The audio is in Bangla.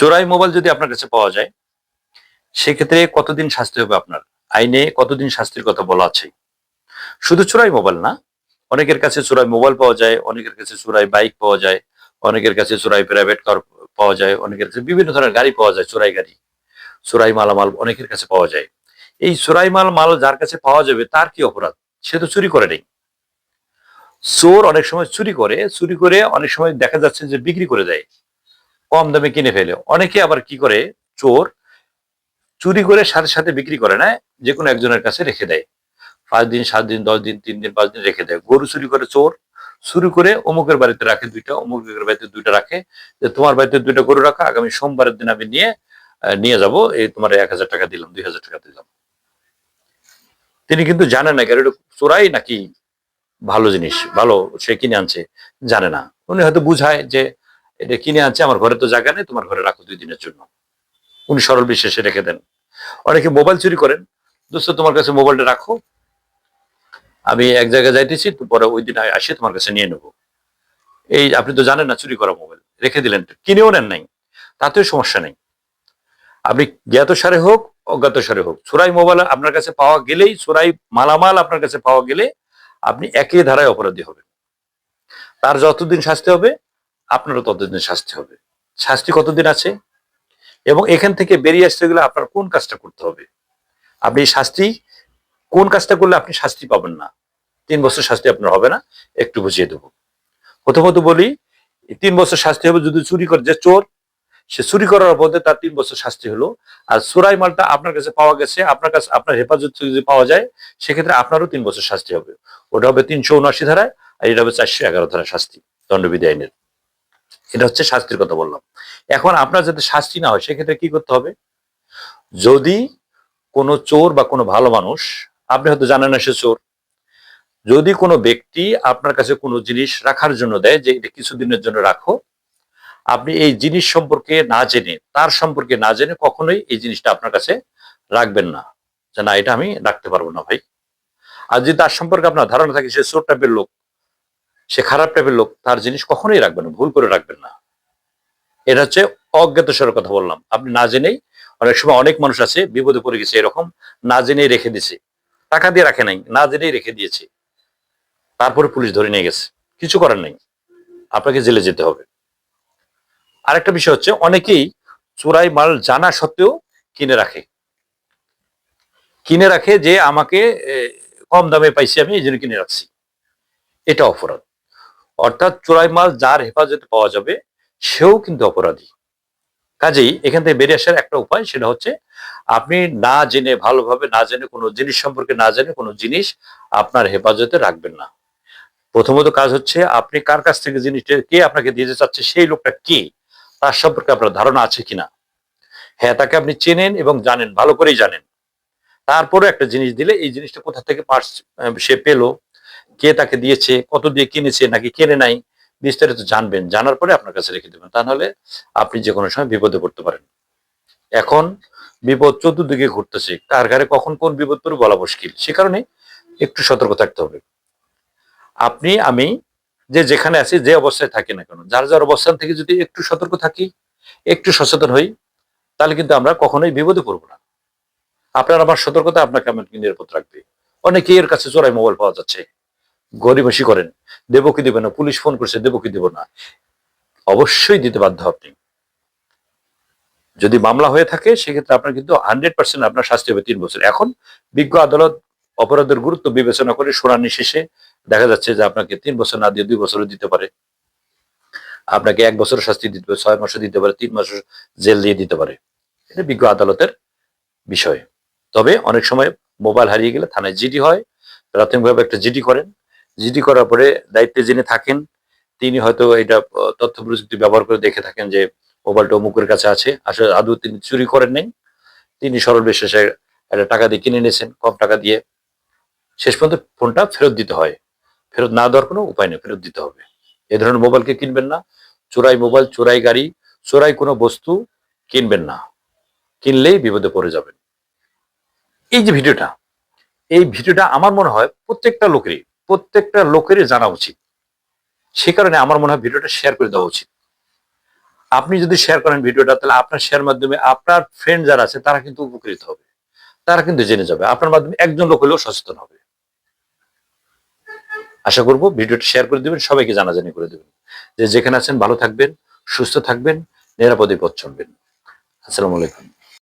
চোরাই মোবাইল যদি আপনার কাছে পাওয়া যায়, সেক্ষেত্রে কতদিন শাস্তি হবে আপনার? আইনে কতদিন শাস্তির কথা বলা আছে? শুধু চোরাই মোবাইল না, অনেকের কাছে চোরাই মোবাইল পাওয়া যায়, অনেকের কাছে চোরাই বাইক পাওয়া যায়, অনেকের কাছে চোরাই প্রাইভেট কার পাওয়া যায়, অনেকের কাছে বিভিন্ন ধরনের গাড়ি পাওয়া যায়, চোরাই গাড়ি, চোরাই মালামাল অনেকের কাছে পাওয়া যায়। এই চোরাই মাল মাল যার কাছে পাওয়া যাবে, তার কি অপরাধ? সে তো চুরি করে নেই। চোর অনেক সময় চুরি করে চুরি করে অনেক সময় দেখা যাচ্ছে যে বিক্রি করে দেয়। কম দামে কিনে ফেলে। অনেকে আবার কি করে? চোর চুরি করে সাথে সাথে বিক্রি করে না যে কোনো একজনের কাছে রেখে দেয়। পাঁচ দিন, সাত দিন, দশ দিন, তিন দিন, পাঁচ দিন রেখে দেয়। গরু চুরি করে চোর চুরি করে অমুকের বাড়িতে রাখে দুইটা, অমুকের বাড়িতে দুইটা রাখে। যে তোমার বাড়িতে দুইটা গরু রাখা, আগামী সোমবারের দিন আমি নিয়ে নিয়ে যাব, এই তোমার এক হাজার টাকা দিলাম, দুই হাজার টাকা দিলাম। তিনি কিন্তু জানেন না এটা চোরাই নাকি ভালো জিনিস, ভালো সে কিনে আনছে, জানে না। উনি হয়তো বুঝায় যে এটা কিনে আনছে, আমার ঘরে তো জায়গা নেই, তোমার ঘরে রাখো দুই দিনের জন্য। উনি সরল বিশ্বাসে রেখে দেন। অনেকে মোবাইল চুরি করেন। দোস্ত, তোমার কাছে মোবাইলটা রাখো। আমি এক জায়গায় যাইতেছি পরে ওই দিন আসে তোমার কাছে নিয়ে নেব। এই আপনি তো জানেন না চুরি করা মোবাইল। রেখে দিলেন কিনেও নেন নাই। তাতেও সমস্যা নেই। আপনি জ্ঞাত সারে হোক, অজ্ঞাত সারে হোক। চোরাই মোবাইল আপনার কাছে পাওয়া গেলেই, চোরাই মালামাল আপনার কাছে পাওয়া গেলে আপনি একই ধারায় অপরাধী হবেন। তার যতদিন শাস্তি হবে আপনারও ততদিন শাস্তি হবে। শাস্তি কতদিন আছে? এবং এখান থেকে বেরিয়ে আসতে গেলে আপনার কোন কাজটা করতে হবে? আপনি শাস্তি, কোন কাজটা করলে আপনি শাস্তি পাবেন না? তিন বছর শাস্তি আপনার হবে না, একটু বুঝিয়ে দেবো। প্রথমত বলি তিন বছর শাস্তি হবে যদি চুরি করে, যে চোর, সে চুরি করার অপরাধে তার তিন বছর শাস্তি হলো। আর চোরাই মালটা আপনার কাছে পাওয়া গেছে, আপনার কাছে, আপনার হেফাজত যদি পাওয়া যায়, সেক্ষেত্রে আপনারও তিন বছর শাস্তি হবে। ওটা হবে তিনশো উনআশি ধারায়, আর এটা হবে চারশো এগারো ধারায় শাস্তি, দণ্ডবিধি আইনের। এটা হচ্ছে শাস্তির কথা বললাম। এখন আপনার যাতে শাস্তি না হয়, সেক্ষেত্রে কি করতে হবে? যদি কোনো চোর বা কোনো ভালো মানুষ, আপনি হয়তো জানেন না সে চোর, যদি কোনো ব্যক্তি আপনার কাছে কোনো জিনিস রাখার জন্য দেয়, যে এটা কিছুদিনের জন্য রাখো, আপনি এই জিনিস সম্পর্কে না জেনে, তার সম্পর্কে না জেনে কখনোই এই জিনিসটা আপনার কাছে রাখবেন না। যে না, এটা আমি রাখতে পারব না ভাই। আর যদি তার সম্পর্কে আপনার ধারণা থাকে, সে চোরটা লোক সে খারাপ টাইপের লোক, তার জিনিস কখনোই রাখবেন না, ভুল করে রাখবেন না। এটা হচ্ছে অজ্ঞাত স্বরের কথা বললাম। আপনি না জেনেই অনেক সময় অনেক মানুষ আছে, বিপদে পড়ে গেছে, এরকম না জেনেই রেখে দিছে টাকা দিয়ে রাখে নাই, না জেনেই রেখে দিয়েছে। তারপরে পুলিশ ধরে নিয়ে গেছে। কিছু করার নেই। আপনাকে জেলে যেতে হবে। আরেকটা বিষয় হচ্ছে, অনেকেই চোরাই মাল জানা সত্ত্বেও কিনে রাখে। কিনে রাখে যে, আমাকে কম দামে পাইছি আমি, এই জন্য কিনে রাখছি। এটা অপরাধ। অর্থাৎ চোরাই মাল যার হেফাজতে পাওয়া যাবে, সেও কিন্তু অপরাধী। কাজেই এখান থেকে বেরিয়ে আসার একটা উপায় সেটা হচ্ছে, আপনি না জেনে ভালোভাবে, না জেনে কোনো জিনিস সম্পর্কে, না জেনে কোনো জিনিস আপনার হেফাজতে রাখবেন না। প্রথমত কাজ হচ্ছে, আপনি কার কাছ থেকে জিনিসটা, কে আপনাকে দিতে চাচ্ছে, সেই লোকটা কে, তার সম্পর্কে আপনার ধারণা আছে কিনা? হ্যাঁ তাকে আপনি চেনেন এবং জানেন, ভালো করেই জানেন। তারপরে একটা জিনিস দিলে এই জিনিসটা কোথা থেকে পার্স, সে পেল কে তাকে দিয়েছে, কত দিয়ে কিনেছে, নাকি কেনে নাই, বিস্তারিত জানবেন। জানার পরে আপনার কাছে রেখে দেবেন। তা নাহলে আপনি যে কোনো সময় বিপদে পড়তে পারেন। এখন বিপদ চতুর্দিকে ঘুরতেছে। কার ঘরে কখন কোন বিপদ পড়বে বলা মুশকিল। সে কারণে একটু সতর্ক থাকতে হবে। আপনি, আমি যে যেখানে আছি, যে অবস্থায় থাকি না কেন, যার যার অবস্থান থেকে যদি একটু সতর্ক থাকি, একটু সচেতন হই, তাহলে কিন্তু আমরা কখনোই বিপদে পড়ব না। আপনার আমার সতর্কতা আপনাকে আমাকে নিরাপদ রাখবে। অনেকেই এর কাছে চোরাই মোবাইল পাওয়া যাচ্ছে। গরিবাসী করেন। দেবো কি দেবে না? পুলিশ ফোন করছে, দেবো কি দেবো না? অবশ্যই দিতে বাধ্য আপনি। যদি মামলা হয়ে থাকে, সেক্ষেত্রে আপনার কিন্তু হান্ড্রেড পার্সেন্ট আপনার শাস্তি হবে তিন বছর। এখন বিজ্ঞ আদালত অপরাধের গুরুত্ব বিবেচনা করে শুনানি শেষে দেখা যাচ্ছে যে আপনাকে তিন বছর না দিয়ে দুই বছরও দিতে পারে। আপনাকে এক বছর শাস্তি দিতে পারে, ছয় মাসও দিতে পারে, তিন মাসও জেল দিয়ে দিতে পারে। এটা বিজ্ঞ আদালতের বিষয়। তবে অনেক সময় মোবাইল হারিয়ে গেলে থানায় জিডি হয়, প্রাথমিকভাবে একটা জিডি করেন জিডি করার পরে দায়িত্বে যিনি থাকেন, তিনি হয়তো এটা তথ্য প্রযুক্তি ব্যবহার করে দেখে থাকেন যে মোবাইলটা অমুকের কাছে আছে। আসলে আদৌ তিনি চুরি করেন নাই। তিনি সরল বিশ্বাসে একটা টাকা দিয়ে কিনে নিয়েছেন কম টাকা দিয়ে। শেষ পর্যন্ত ফোনটা ফেরত দিতে হয়। ফেরত না দেওয়ার কোনো উপায় নেই, ফেরত দিতে হবে। এ ধরনের মোবাইলকে কিনবেন না। চোরাই মোবাইল, চোরাই গাড়ি, চোরাই কোনো বস্তু কিনবেন না। কিনলেই বিপদে পড়ে যাবেন। এই যে ভিডিওটা, এই ভিডিওটা আমার মনে হয় প্রত্যেকটা লোকেরই প্রত্যেকটা লোকেরই জানা উচিত। সে কারণে আমার মনে হয় ভিডিওটা শেয়ার করে দেওয়া উচিত। আপনি যদি শেয়ার করেন ভিডিওটা, তাহলে আপনার শেয়ার মাধ্যমে আপনার ফ্রেন্ড যারা আছে, তারা কিন্তু উপকৃত হবে। তারা কিন্তু জেনে যাবে। আপনার মাধ্যমে একজন লোক হলেও সচেতন হবে। আশা করব ভিডিওটা শেয়ার করে দিবেন, সবাইকে জানাজানি করে দেবেন। যে যেখানে আছেন, ভালো থাকবেন, সুস্থ থাকবেন, নিরাপদে পথ চলবেন। আসসালামু আলাইকুম।